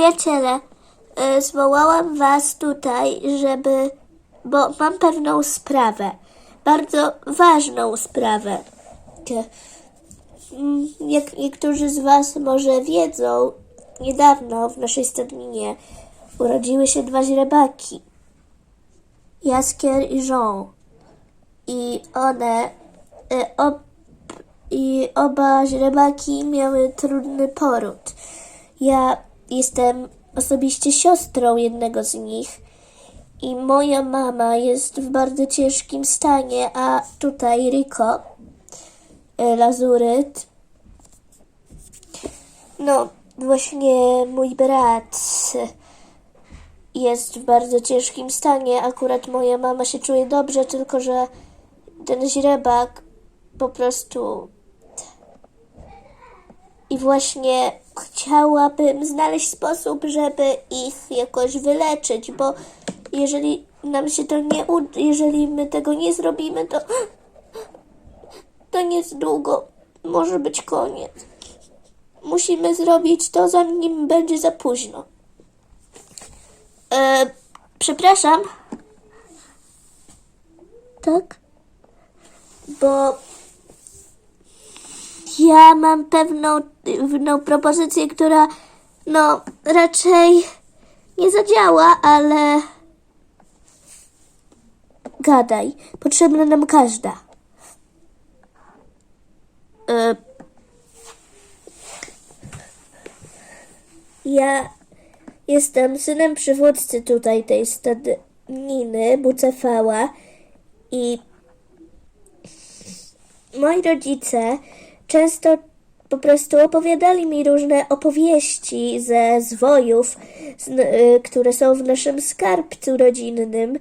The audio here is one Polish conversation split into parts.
Przyjaciele, e, zwołałam was tutaj, żeby. bo mam pewną sprawę. Bardzo ważną sprawę. Te- mm, Jak niektórzy z was może wiedzą, niedawno w naszej stadninie urodziły się dwa źrebaki. Jaskier i Jean. I one. E, ob, I oba źrebaki miały trudny poród. Ja jestem osobiście siostrą jednego z nich i moja mama jest w bardzo ciężkim stanie, a tutaj Rico, e, Lazuryt, no właśnie mój brat jest w bardzo ciężkim stanie. Akurat moja mama się czuje dobrze, tylko że ten źrebak po prostu i właśnie chciałabym znaleźć sposób, żeby ich jakoś wyleczyć, bo jeżeli nam się to nie uda, jeżeli my tego nie zrobimy, to to niedługo może być koniec. Musimy zrobić to, zanim będzie za późno. E, przepraszam. Tak? Bo ja mam pewną, pewną propozycję, która no raczej nie zadziała, ale gadaj. Potrzebna nam każda. E, ja jestem synem przywódcy tutaj tej stadniny, Bucefała i moi rodzice często po prostu opowiadali mi różne opowieści ze zwojów, y, które są w naszym skarbcu rodzinnym.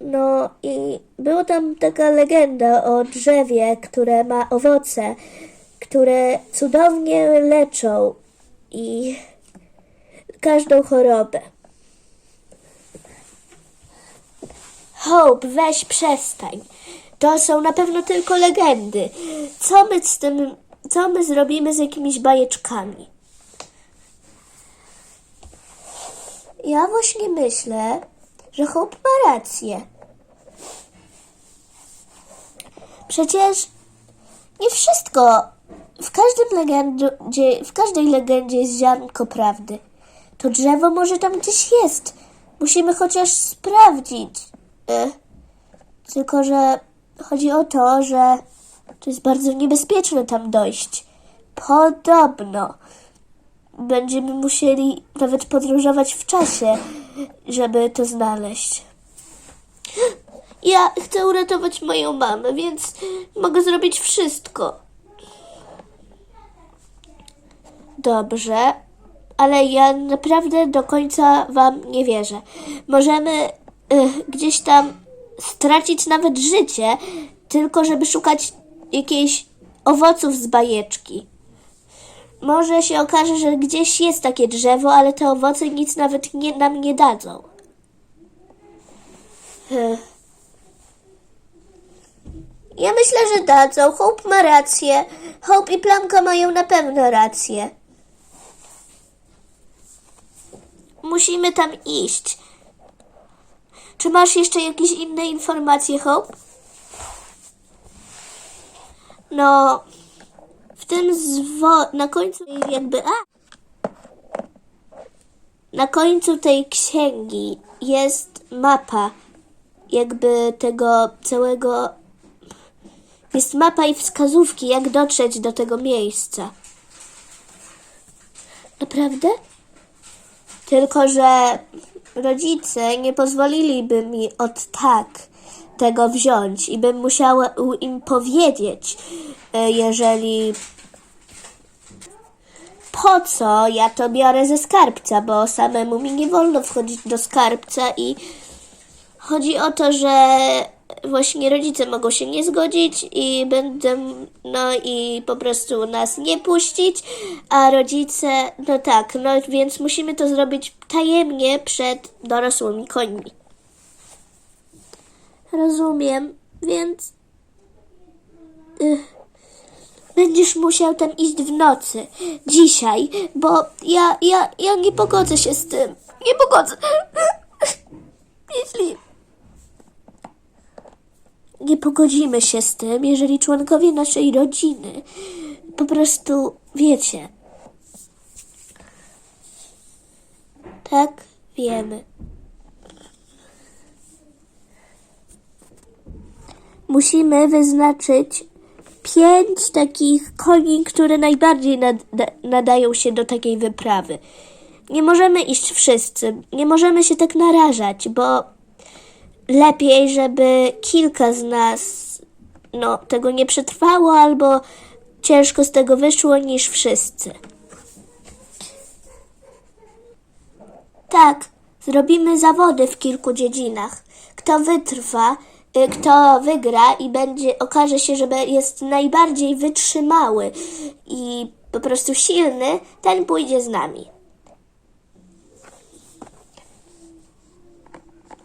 No i była tam taka legenda o drzewie, które ma owoce, które cudownie leczą i każdą chorobę. Hope, weź przestań. To są na pewno tylko legendy. Co my z tym, co my zrobimy z jakimiś bajeczkami? Ja właśnie myślę, że Hope ma rację. Przecież nie wszystko. W każdym legendzie, w każdej legendzie jest ziarnko prawdy. To drzewo może tam gdzieś jest. Musimy chociaż sprawdzić. E, tylko, że chodzi o to, że to jest bardzo niebezpieczne tam dojść. Podobno. Będziemy musieli nawet podróżować w czasie, żeby to znaleźć. Ja chcę uratować moją mamę, więc mogę zrobić wszystko. Dobrze, ale ja naprawdę do końca wam nie wierzę. Możemy y, gdzieś tam stracić nawet życie, tylko żeby szukać jakichś owoców z bajeczki. Może się okaże, że gdzieś jest takie drzewo, ale te owoce nic nawet nie, nam nie dadzą. Ja myślę, że dadzą. Hope ma rację. Hope i Plamka mają na pewno rację. Musimy tam iść. Czy masz jeszcze jakieś inne informacje, Hope? No, w tym zwo... na końcu jakby... A! Na końcu tej księgi jest mapa jakby tego całego... Jest mapa i wskazówki, jak dotrzeć do tego miejsca. Naprawdę? Tylko, że rodzice nie pozwoliliby mi od tak tego wziąć i bym musiała im powiedzieć, e, jeżeli. Po co ja to biorę ze skarbca, bo samemu mi nie wolno wchodzić do skarbca i chodzi o to, że właśnie rodzice mogą się nie zgodzić i będą, no i po prostu nas nie puścić, a rodzice, no tak, no więc musimy to zrobić tajemnie przed dorosłymi końmi. Rozumiem, więc. Ych. będziesz musiał tam iść w nocy. Dzisiaj, bo ja, ja, ja nie pogodzę się z tym. Nie pogodzę. Jeśli nie pogodzimy się z tym, jeżeli członkowie naszej rodziny po prostu wiecie. Tak, wiemy. Musimy wyznaczyć pięć takich koni, które najbardziej nad, nadają się do takiej wyprawy. Nie możemy iść wszyscy, nie możemy się tak narażać, bo lepiej, żeby kilka z nas no, tego nie przetrwało albo ciężko z tego wyszło niż wszyscy. Tak, zrobimy zawody w kilku dziedzinach. Kto wytrwa, y, kto wygra i będzie, okaże się, że jest najbardziej wytrzymały i po prostu silny, ten pójdzie z nami.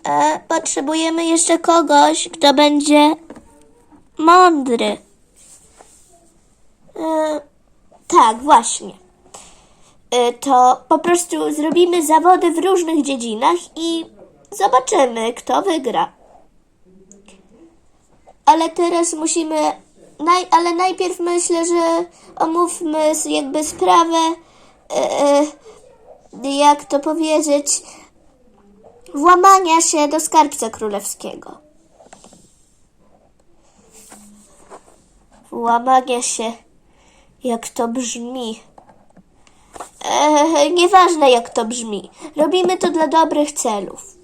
E, potrzebujemy jeszcze kogoś, kto będzie mądry. E, tak, właśnie. E, to po prostu zrobimy zawody w różnych dziedzinach i zobaczymy, kto wygra. Ale teraz musimy. Naj, ale najpierw myślę, że omówmy jakby sprawę, e, e, jak to powiedzieć, włamania się do skarbca królewskiego. Włamania się, jak to brzmi. E, nieważne jak to brzmi. Robimy to dla dobrych celów.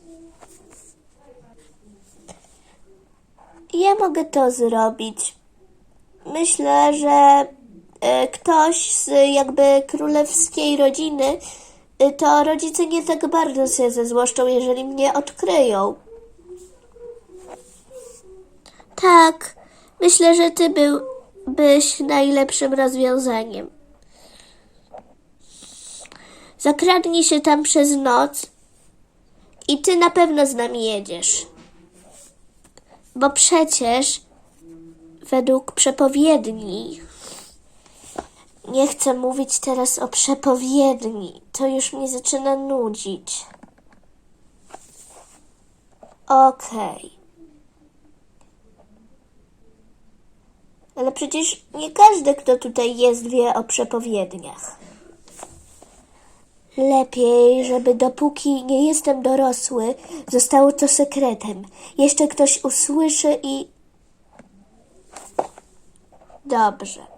Ja mogę to zrobić. Myślę, że e, ktoś z jakby królewskiej rodziny, to rodzice nie tak bardzo się zezłoszczą, jeżeli mnie odkryją. Tak, myślę, że ty byłbyś najlepszym rozwiązaniem. Zakradnij się tam przez noc i ty na pewno z nami jedziesz. Bo przecież według przepowiedni. Nie chcę mówić teraz o przepowiedni. To już mnie zaczyna nudzić. Okej. Ale przecież nie każdy, kto tutaj jest, wie o przepowiedniach. Lepiej, żeby dopóki nie jestem dorosły, zostało to sekretem. Jeszcze ktoś usłyszy i. Dobrze.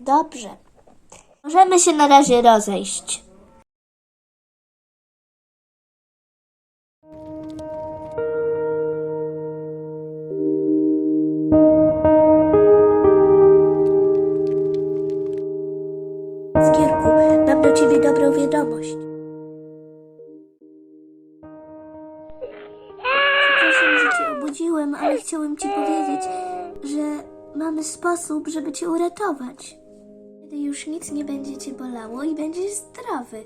Dobrze. Możemy się na razie rozejść. Skierku, mam do ciebie dobrą wiadomość. Przepraszam, że cię obudziłem, ale chciałem ci powiedzieć, że mamy sposób, żeby cię uratować. Wtedy już nic nie będzie cię bolało i będziesz zdrowy.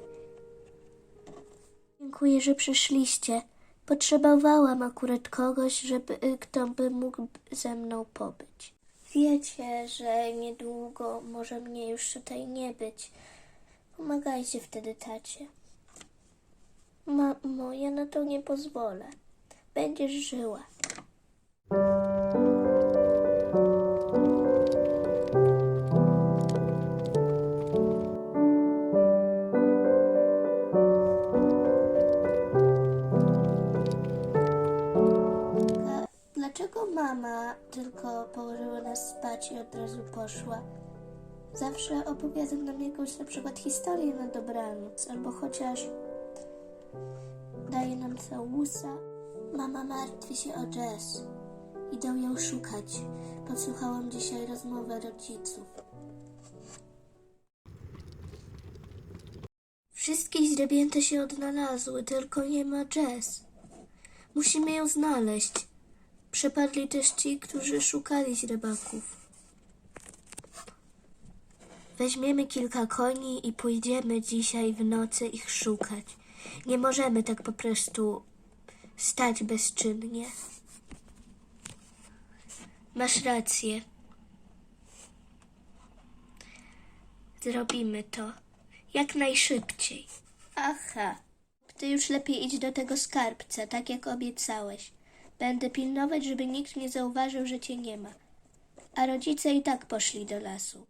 Dziękuję, że przyszliście. Potrzebowałam akurat kogoś, żeby y, kto by mógł ze mną pobyć. Wiecie, że niedługo może mnie już tutaj nie być. Pomagajcie wtedy tacie. Mamo, ja na to nie pozwolę. Będziesz żyła. Mama tylko położyła nas spać i od razu poszła? Zawsze opowiada nam jakąś na przykład historię na dobranoc, albo chociaż daje nam całusa. Mama martwi się o Jess. Idę ją szukać. Podsłuchałam dzisiaj rozmowę rodziców. Wszystkie źrebięta się odnalazły, tylko nie ma Jess. Musimy ją znaleźć. Przepadli też ci, którzy szukali źrebaków. Weźmiemy kilka koni i pójdziemy dzisiaj w nocy ich szukać. Nie możemy tak po prostu stać bezczynnie. Masz rację. Zrobimy to. Jak najszybciej. Aha. Ty już lepiej idź do tego skarbca, tak jak obiecałeś. Będę pilnować, żeby nikt nie zauważył, że cię nie ma. A rodzice i tak poszli do lasu.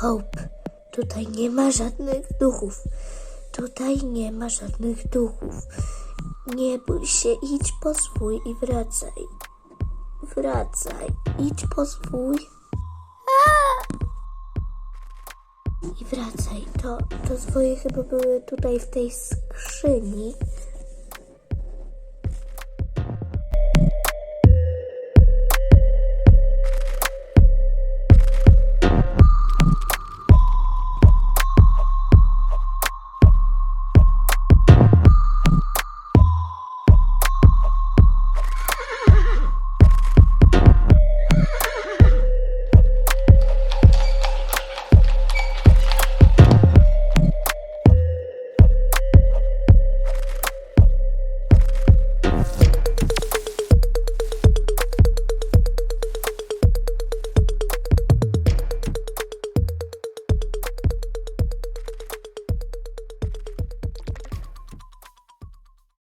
Hope, tutaj nie ma żadnych duchów. Tutaj nie ma żadnych duchów. Nie bój się, idź po swój i wracaj. Wracaj, idź po swój. I wracaj. To, to swoje chyba były tutaj w tej skrzyni.